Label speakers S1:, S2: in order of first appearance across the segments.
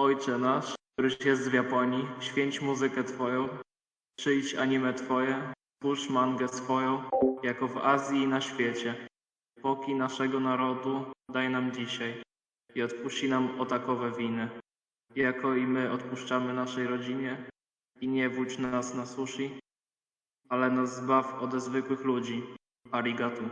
S1: Ojcze nasz, któryś jest w Japonii, święć muzykę Twoją, przyjdź anime Twoje, twórz mangę swoją, jako w Azji i na świecie. Poki naszego narodu daj nam dzisiaj i odpuści nam o takowe winy, jako i my odpuszczamy naszej rodzinie i nie wódź nas na sushi, ale nas zbaw ode zwykłych ludzi. Arigatu.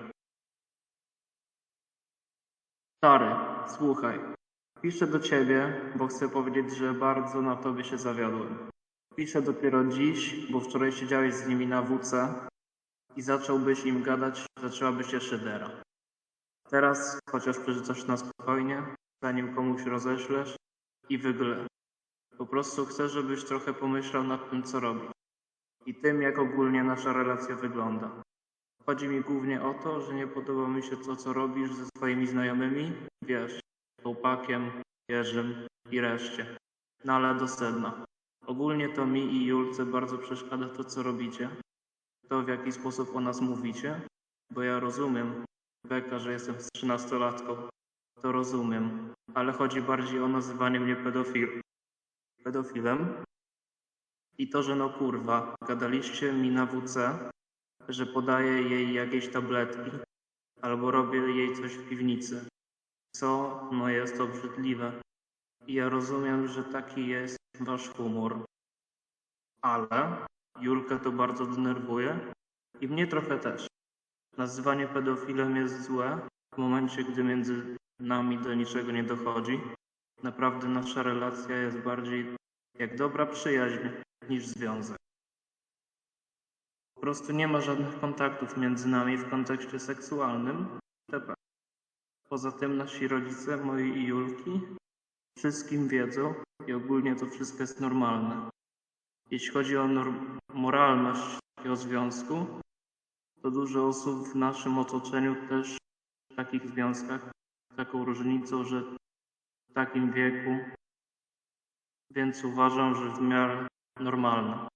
S1: Stary, słuchaj. Piszę do ciebie, bo chcę powiedzieć, że bardzo na tobie się zawiodłem. Piszę dopiero dziś, bo wczoraj siedziałeś z nimi na WC i zacząłbyś im gadać, zaczęłabyś się szydera. Teraz, chociaż przeczytasz na spokojnie, zanim komuś roześlesz i wygle. Po prostu chcę, żebyś trochę pomyślał nad tym, co robisz i tym, jak ogólnie nasza relacja wygląda. Chodzi mi głównie o to, że nie podoba mi się to, co robisz ze swoimi znajomymi, wiesz, chłopakiem, Jerzym i reszcie. No ale do sedna. Ogólnie to mi i Julce bardzo przeszkadza to, co robicie. To, w jaki sposób o nas mówicie. Bo ja rozumiem, Beka, że jestem trzynastolatką. To rozumiem. Ale chodzi bardziej o nazywanie mnie pedofil. pedofilem. I to, że no kurwa, gadaliście mi na WC, że podaję jej jakieś tabletki albo robię jej coś w piwnicy. Co, no jest obrzydliwe. Ja rozumiem, że taki jest wasz humor. Ale Julkę to bardzo denerwuje i mnie trochę też. Nazywanie pedofilem jest złe w momencie, gdy między nami do niczego nie dochodzi. Naprawdę nasza relacja jest bardziej jak dobra przyjaźń niż związek. Po prostu nie ma żadnych kontaktów między nami w kontekście seksualnym. Poza tym nasi rodzice, moi i Julki, wszystkim wiedzą i ogólnie to wszystko jest normalne. Jeśli chodzi o moralność takiego związku, to dużo osób w naszym otoczeniu też w takich związkach taką różnicą, że w takim wieku, więc uważam, że w miarę normalne.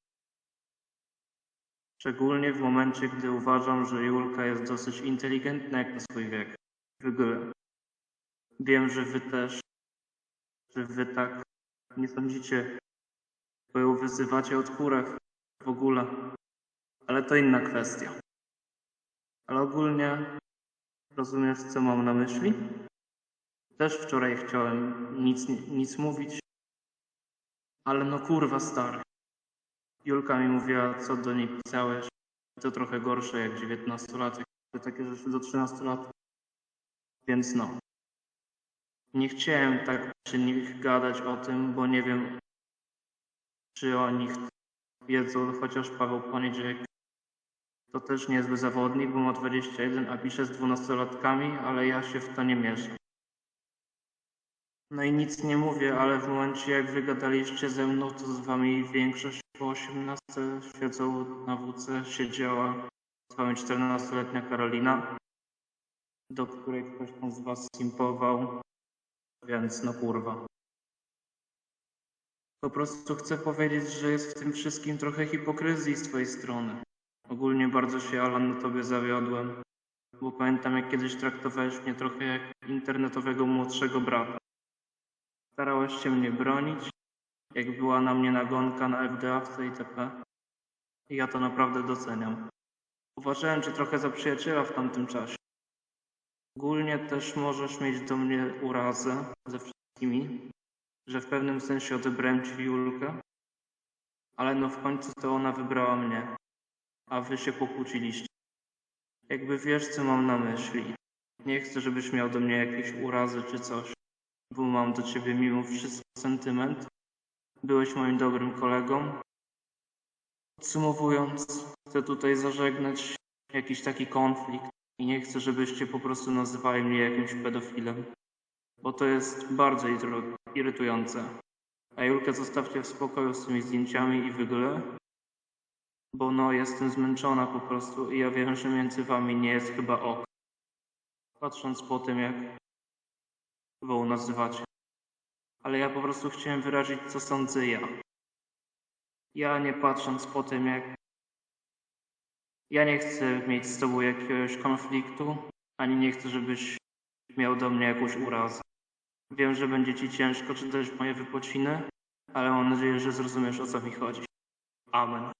S1: Szczególnie w momencie, gdy uważam, że Julka jest dosyć inteligentna jak na swój wiek. Ogóle. Wiem, że wy też, że wy tak nie sądzicie, bo ją wyzywacie od kurek w ogóle. Ale to inna kwestia. Ale ogólnie rozumiesz, co mam na myśli? Też wczoraj chciałem nic, nic mówić, ale no kurwa stary. Julka mi mówiła, co do niej pisałeś. To trochę gorsze jak 19-latek. To takie rzeczy do 13 lat. Więc no. Nie chciałem tak przy nich gadać o tym, bo nie wiem, czy o nich wiedzą, chociaż Paweł Poniedziałek to też niezły zawodnik, bo ma 21, a pisze z 12-latkami, ale ja się w to nie mieszam. No i nic nie mówię, ale w momencie jak wygadaliście ze mną, to z wami większość po 18 siedzą na WC, siedziała z wami 14-letnia Karolina, do której ktoś tam z was simpował, więc no kurwa. Po prostu chcę powiedzieć, że jest w tym wszystkim trochę hipokryzji z twojej strony. Ogólnie bardzo się, Alan, na tobie zawiodłem, bo pamiętam jak kiedyś traktowałeś mnie trochę jak internetowego młodszego brata. Starałeś się mnie bronić, jak była na mnie nagonka na FDA itp. I ja to naprawdę doceniam. Uważałem cię trochę za przyjaciela w tamtym czasie. Ogólnie też możesz mieć do mnie urazę ze wszystkimi, że w pewnym sensie odebrałem ci Julkę, ale no w końcu to ona wybrała mnie, a wy się pokłóciliście. Jakby wiesz, co mam na myśli. Nie chcę, żebyś miał do mnie jakieś urazy czy coś, bo mam do ciebie mimo wszystko sentyment. Byłeś moim dobrym kolegą. Podsumowując, chcę tutaj zażegnać jakiś taki konflikt i nie chcę, żebyście po prostu nazywali mnie jakimś pedofilem, bo to jest bardzo iry- irytujące. A Julkę zostawcie w spokoju z tymi zdjęciami i w ogóle, bo no jestem zmęczona po prostu i ja wiem, że między wami nie jest chyba ok. Patrząc po tym, jak wy nazywacie. Ale ja po prostu chciałem wyrazić, co sądzę ja. Ja nie patrząc po tym, jak. Ja nie chcę mieć z tobą jakiegoś konfliktu, ani nie chcę, żebyś miał do mnie jakąś urazę. Wiem, że będzie ci ciężko czytać moje wypociny, ale mam nadzieję, że zrozumiesz o co mi chodzi. Amen.